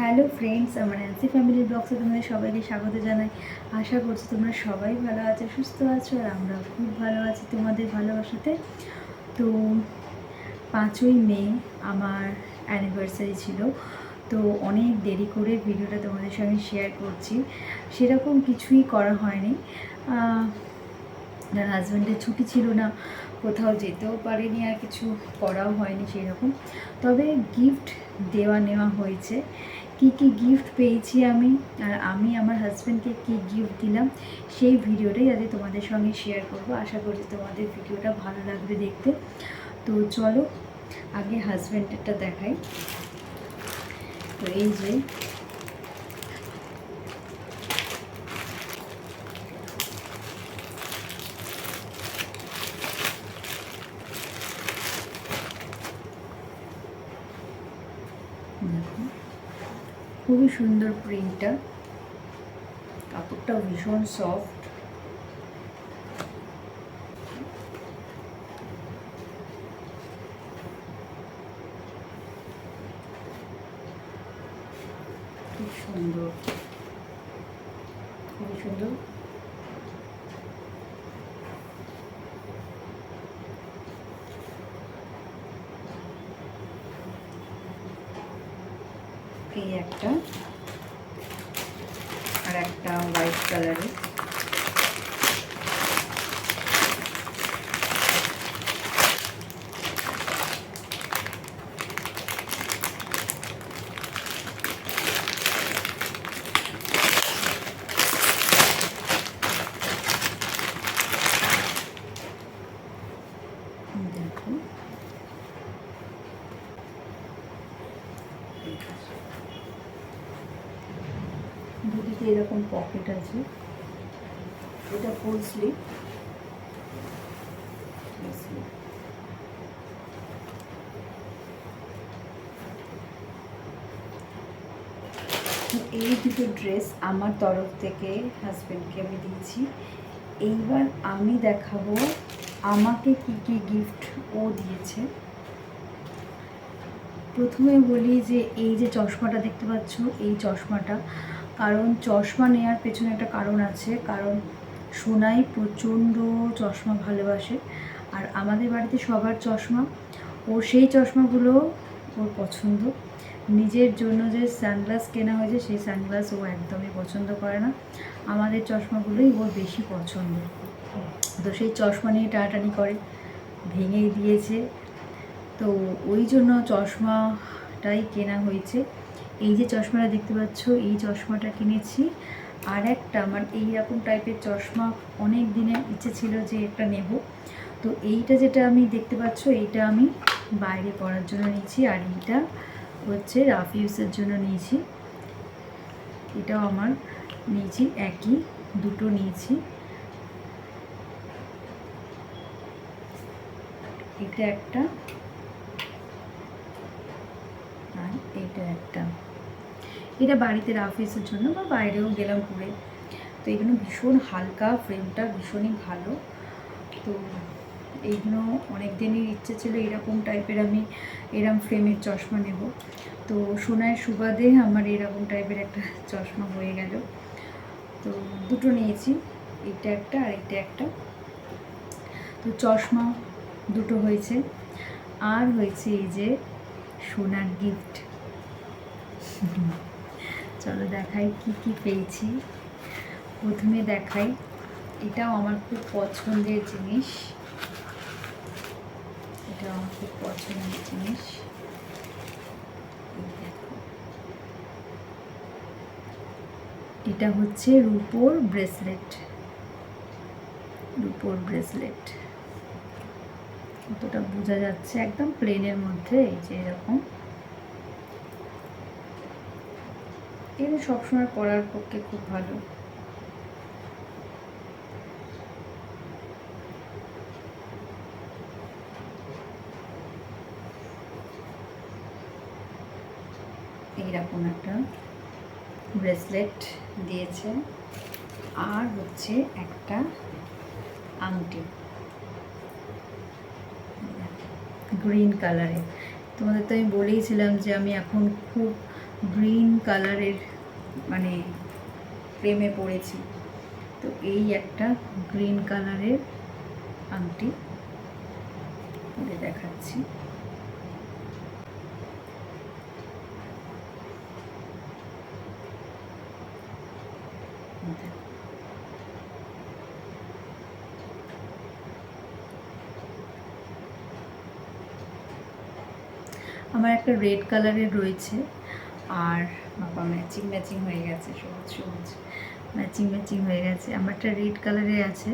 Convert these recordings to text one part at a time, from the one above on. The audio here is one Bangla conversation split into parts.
হ্যালো ফ্রেন্ডস, আমার অ্যান্সি ফ্যামিলি ব্লগসে তোমাদের সবাইকে স্বাগত জানাই। আশা করছি তোমরা সবাই ভালো আছো, সুস্থ আছো, আর আমরা খুব ভালো আছি তোমাদের ভালোবাসাতে। তো পাঁচই মে আমার অ্যানিভার্সারি ছিল, তো অনেক দেরি করে ভিডিওটা তোমাদের সঙ্গে শেয়ার করছি। সেরকম কিছুই করা হয়নি। হাজব্যান্ডের ছুটি ছিল না, কোথাও যেতেও পারিনি আর কিছু করাও হয়নি সেরকম। তবে গিফট দেওয়া নেওয়া হয়েছে। কি কি গিফট পেয়েছি আমি আর আমি আমার হাজব্যান্ডকে কি গিফট দিলাম সেই ভিডিওটাই আজকে তোমাদের সঙ্গে শেয়ার করব। আশা করি তোমাদের ভিডিওটা ভালো লাগবে দেখতে। তো চলো আগে হাজব্যান্ডেরটা দেখাই। তো এই যে দেখো খুবই সুন্দর প্রিন্টটা কাপড়টা ভীষণ সফট খুব সুন্দর। খুবই সুন্দর। এই একটা আর একটা হোয়াইট কালারের দেখো দুদিকে এরকম পকেট আছে। এটা ফুল স্লিভ এই দুটো ড্রেস আমার তরফ থেকে হাজব্যান্ডকে আমি দিয়েছি। এইবার আমি দেখাবো আমাকে কি কি গিফট ও দিয়েছে। প্রথমে বলি যে এই যে চশমাটা দেখতে পাচ্ছ, এই চশমাটা কারণ চশমা নেওয়ার পেছনে একটা কারণ আছে, কারণ সোনাই প্রচণ্ড চশমা ভালোবাসে আর আমাদের বাড়িতে সবার চশমা, ও সেই চশমাগুলো ওর পছন্দ। নিজের জন্য যে সানগ্লাস কেনা হয়েছে, সেই সানগ্লাস ও একদমই পছন্দ করে না। আমাদের চশমাগুলোই ওর বেশি পছন্দ। তো সেই চশমা নিয়ে টানাটানি করে, ভেঙেই দিয়েছে। তো ওই জন্য চশমাটাই কেনা হয়েছে। এই যে চশমাটা দেখতে পাচ্ছ, এই চশমাটা কিনেছি। আর একটা আমার এইরকম টাইপের চশমা অনেক দিনের ইচ্ছে ছিল যে একটা নেব। তো এইটা যেটা আমি দেখতে পাচ্ছ, এইটা আমি বাইরে পড়ার জন্য নিয়েছি। আর এইটা হচ্ছে রাফ ইউজের জন্য নিয়েছি। এটাও আমার নিয়েছি, একই, দুটো নিয়েছি। এটা একটা আর এটা একটা। এটা বাড়িতে রাফিসের জন্য বা বাইরেও গেলাম ঘুরে। তো এগুলো ভীষণ হালকা ফ্রেমটা ভীষণই ভালো। তো এইগুলো অনেক দিনের ইচ্ছে ছিল এরকম টাইপের আমি এরম ফ্রেমের চশমা নেব। তো সোনায় সুবাদে আমার এরকম টাইপের একটা চশমা হয়ে গেল। তো দুটো নিয়েছি এটা একটা আর এটা একটা। তো চশমা দুটো হয়েছে। আর হয়েছে এই যে সোনার গিফট চলো দেখাই কি কি পেয়েছি। প্রথমে দেখাই, এটাও আমার খুব পছন্দের জিনিস। এটাও আমার খুব পছন্দের জিনিস। এটা হচ্ছে রুপোর ব্রেসলেট। রুপোর ব্রেসলেট। কতটা বোঝা যাচ্ছে একদম প্লেনের মধ্যে, এই যে এরকম। এগুলো সবসময় পরার পক্ষে খুব ভালো। এইরকম একটা ব্রেসলেট দিয়েছে। আর হচ্ছে একটা আংটি। গ্রিন কালারের তোমাদের তো আমি বলেইছিলাম যে আমি এখন খুব গ্রিন কালারের মানে প্রেমে পড়েছি তো এই একটা গ্রিন কালারের আংটি পরে দেখাচ্ছি দেখো। আমার একটা রেড কালারের রয়েছে আর বাবা ম্যাচিং ম্যাচিং হয়ে গেছে, সবুজ সবুজ। ম্যাচিং ম্যাচিং হয়ে গেছে। আমার একটা রেড কালারের আছে।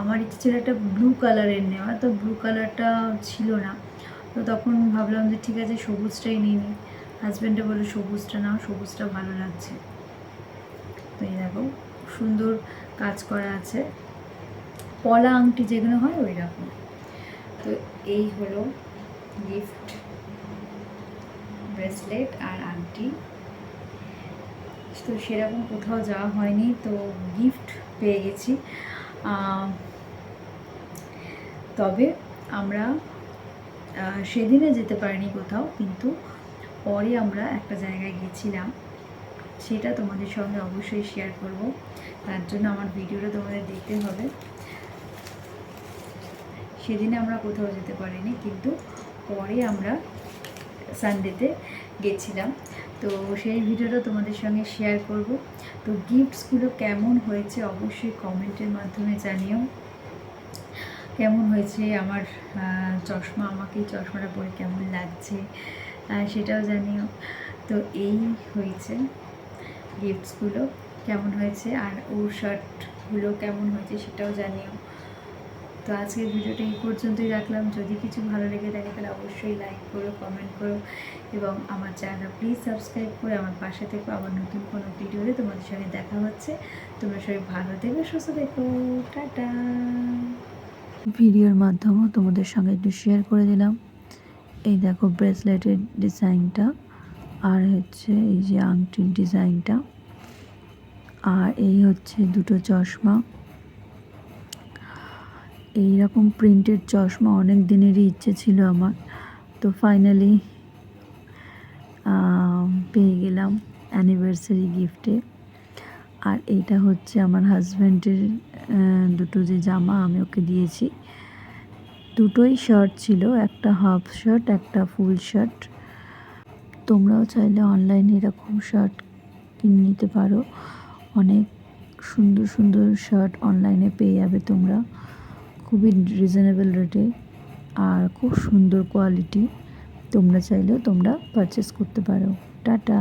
আমার ইচ্ছে ছিল একটা ব্লু কালারের নেওয়া, তো ব্লু কালারটা ছিল না। তো তখন ভাবলাম যে ঠিক আছে, সবুজটাই নিয়ে নিই। হাজব্যান্ডে বলে সবুজটা নাও, সবুজটা ভালো লাগছে। তো এই দেখো, সুন্দর কাজ করা আছে। পলা আংটি যেগুলো হয় ওই রকম তো এই হলো গিফট ব্রেসলেট আর আংটি। তো সেরকম কোথাও যাওয়া হয়নি, তো গিফট পেয়ে গেছি। তবে আমরা সেদিনে যেতে পারিনি কোথাও, কিন্তু পরে আমরা একটা জায়গায় গেছিলাম সেটা তোমাদের সঙ্গে অবশ্যই শেয়ার করব। তার জন্য আমার ভিডিওটা তোমাদের দেখতে হবে। সেদিনে আমরা কোথাও যেতে পারিনি, কিন্তু পরে আমরা সানডেতে গেছিলাম। তো সেই ভিডিওটা তোমাদের সঙ্গে শেয়ার করব। তো গিফটসগুলো কেমন হয়েছে অবশ্যই কমেন্টের মাধ্যমে জানিও। কেমন হয়েছে আমার চশমা? আমাকে চশমাটা পরে কেমন লাগছে? সেটাও জানিও। তো এই হয়েছে গিফটসগুলো কেমন হয়েছে? আর ওর শার্টগুলো কেমন হয়েছে সেটাও জানিও। তো আজকের ভিডিওটা এই পর্যন্তই রাখলাম। যদি কিছু ভালো লেগে থাকে, তাহলে অবশ্যই লাইক করো কমেন্ট করো এবং আমার চ্যানেলটা প্লিজ সাবস্ক্রাইব করে আমার পাশে থেকো। আবার নতুন কোনো ভিডিওতে তোমাদের সঙ্গে দেখা হচ্ছে। তোমরা সবাই ভালো থেকো, সুস্থ থেকো। টাটা। ভিডিওর মাধ্যমেও তোমাদের সঙ্গে একটু শেয়ার করে দিলাম। এই দেখো ব্রেসলেটের ডিজাইনটা আর হচ্ছে এই যে আংটির ডিজাইনটা আর এই হচ্ছে দুটো চশমা। এই রকম প্রিন্টেড চশমা অনেক দিনেরই ইচ্ছে ছিল আমার। তো ফাইনালি পেয়ে গেলাম অ্যানিভার্সারি গিফটে আর এইটা হচ্ছে আমার হাজব্যান্ডের দুটো যে জামা আমি ওকে দিয়েছি। দুটোই শার্ট ছিল, একটা হাফ শার্ট একটা ফুল শার্ট তোমরাও চাইলে অনলাইনে এরকম শার্ট কিনে নিতে পারো। অনেক সুন্দর সুন্দর শার্ট অনলাইনে পেয়ে যাবে তোমরা। খুবই রিজনেবল রেটে আর খুব সুন্দর কোয়ালিটি তোমরা চাইলেও তোমরা পারচেস করতে পারো। টাটা!